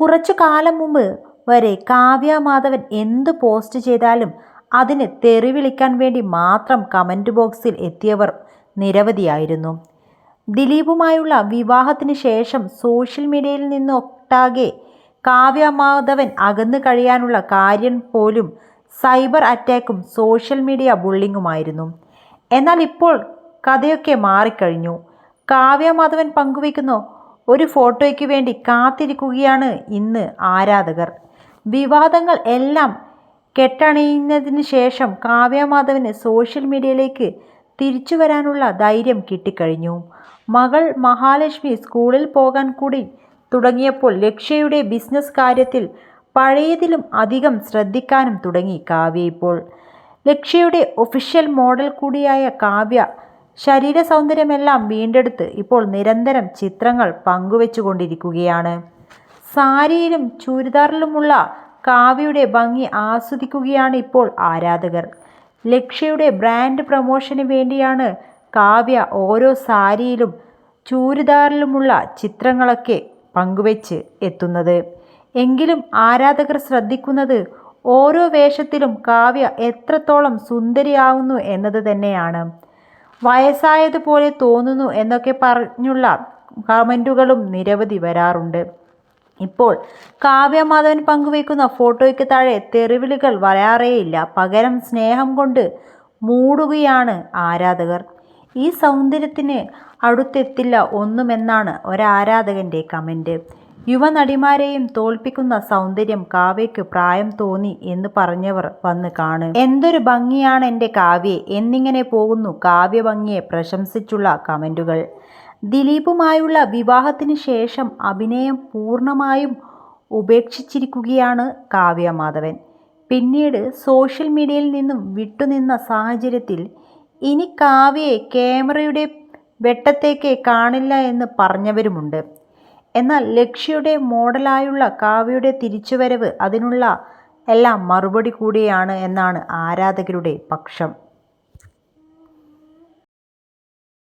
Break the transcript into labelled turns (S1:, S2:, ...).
S1: കുറച്ചു കാലം മുമ്പ് വരെ കാവ്യ മാധവൻ എന്ത് പോസ്റ്റ് ചെയ്താലും അതിന് തെറി വിളിക്കാൻ വേണ്ടി മാത്രം കമന്റ് ബോക്സിൽ എത്തിയവർ നിരവധിയായിരുന്നു. ദിലീപുമായുള്ള വിവാഹത്തിന് ശേഷം സോഷ്യൽ മീഡിയയിൽ നിന്ന് നിന്നൊട്ടാകെ കാവ്യ മാധവൻ അകന്നു കഴിയാനുള്ള കാര്യം പോലും സൈബർ അറ്റാക്കും സോഷ്യൽ മീഡിയ ബുള്ളിങ്ങുമായിരുന്നു എന്നാൽ ഇപ്പോൾ കഥയൊക്കെ മാറിക്കഴിഞ്ഞു. കാവ്യ മാധവൻ പങ്കുവയ്ക്കുന്ന ഒരു ഫോട്ടോയ്ക്ക് വേണ്ടി കാത്തിരിക്കുകയാണ് ഇന്ന് ആരാധകർ. വിവാദങ്ങൾ എല്ലാം കെട്ടണിയുന്നതിന് ശേഷം കാവ്യമാധവന് സോഷ്യൽ മീഡിയയിലേക്ക് തിരിച്ചു വരാനുള്ള ധൈര്യം കിട്ടിക്കഴിഞ്ഞു. മകൾ മഹാലക്ഷ്മി സ്കൂളിൽ പോകാൻ കൂടി തുടങ്ങിയപ്പോൾ ലക്ഷ്യയുടെ ബിസിനസ് കാര്യത്തിൽ പഴയതിലും അധികം ശ്രദ്ധിക്കാനും തുടങ്ങി കാവ്യ ഇപ്പോൾ. ലക്ഷ്യയുടെ ഒഫീഷ്യൽ മോഡൽ കൂടിയായ കാവ്യ ശരീര സൗന്ദര്യമെല്ലാം വീണ്ടെടുത്ത് ഇപ്പോൾ നിരന്തരം ചിത്രങ്ങൾ പങ്കുവെച്ചുകൊണ്ടിരിക്കുകയാണ്. സാരിയിലും ചുരിദാറിലുമുള്ള കാവ്യയുടെ ഭംഗി ആസ്വദിക്കുകയാണ് ഇപ്പോൾ ആരാധകർ. ലക്ഷ്യയുടെ ബ്രാൻഡ് പ്രമോഷന് വേണ്ടിയാണ് കാവ്യ ഓരോ സാരിയിലും ചൂരിദാറിലുമുള്ള ചിത്രങ്ങളൊക്കെ പങ്കുവെച്ച് എത്തുന്നത്. എങ്കിലും ആരാധകർ ശ്രദ്ധിക്കുന്നത് ഓരോ വേഷത്തിലും കാവ്യ എത്രത്തോളം സുന്ദരിയാവുന്നു എന്നത് തന്നെയാണ്. വയസ്സായതുപോലെ തോന്നുന്നു എന്നൊക്കെ പറഞ്ഞുള്ള കമന്റുകളും നിരവധി വരാറുണ്ട്. ഇപ്പോൾ കാവ്യമാധവൻ പങ്കുവയ്ക്കുന്ന ഫോട്ടോയ്ക്ക് താഴെ തെറിവിളികൾ വരാറേയില്ല. പകരം സ്നേഹം കൊണ്ട് മൂടുകയാണ് ആരാധകർ. ഈ സൗന്ദര്യത്തിന് അടുത്തെത്തില്ല ഒന്നുമെന്നാണ് ഒരാരാധകന്റെ കമന്റ് യുവനടിമാരെയും തോൽപ്പിക്കുന്ന സൗന്ദര്യം കാവ്യയ്ക്ക് പ്രായം തോന്നി എന്ന് പറഞ്ഞവർ വന്ന് കാണും. എന്തൊരു ഭംഗിയാണ് എന്റെ കാവ്യ എന്നിങ്ങനെ പോകുന്നു കാവ്യ ഭംഗിയെ പ്രശംസിച്ചുള്ള കമന്റുകൾ. ദിലീപുമായുള്ള വിവാഹത്തിന് ശേഷം അഭിനയം പൂർണമായും ഉപേക്ഷിച്ചിരിക്കുകയാണ് കാവ്യ മാധവൻ പിന്നീട് സോഷ്യൽ മീഡിയയിൽ നിന്നും വിട്ടുനിന്ന സാഹചര്യത്തിൽ ഇനി കാവ്യയെ ക്യാമറയുടെ വെട്ടത്തേക്ക് കാണില്ല എന്ന് പറഞ്ഞവരുമുണ്ട്. എന്നാൽ ലക്ഷ്യയുടെ മോഡലായുള്ള കാവ്യയുടെ തിരിച്ചുവരവ് അതിനുള്ള എല്ലാം മറുപടി കൂടിയാണ് എന്നാണ് ആരാധകരുടെ പക്ഷം.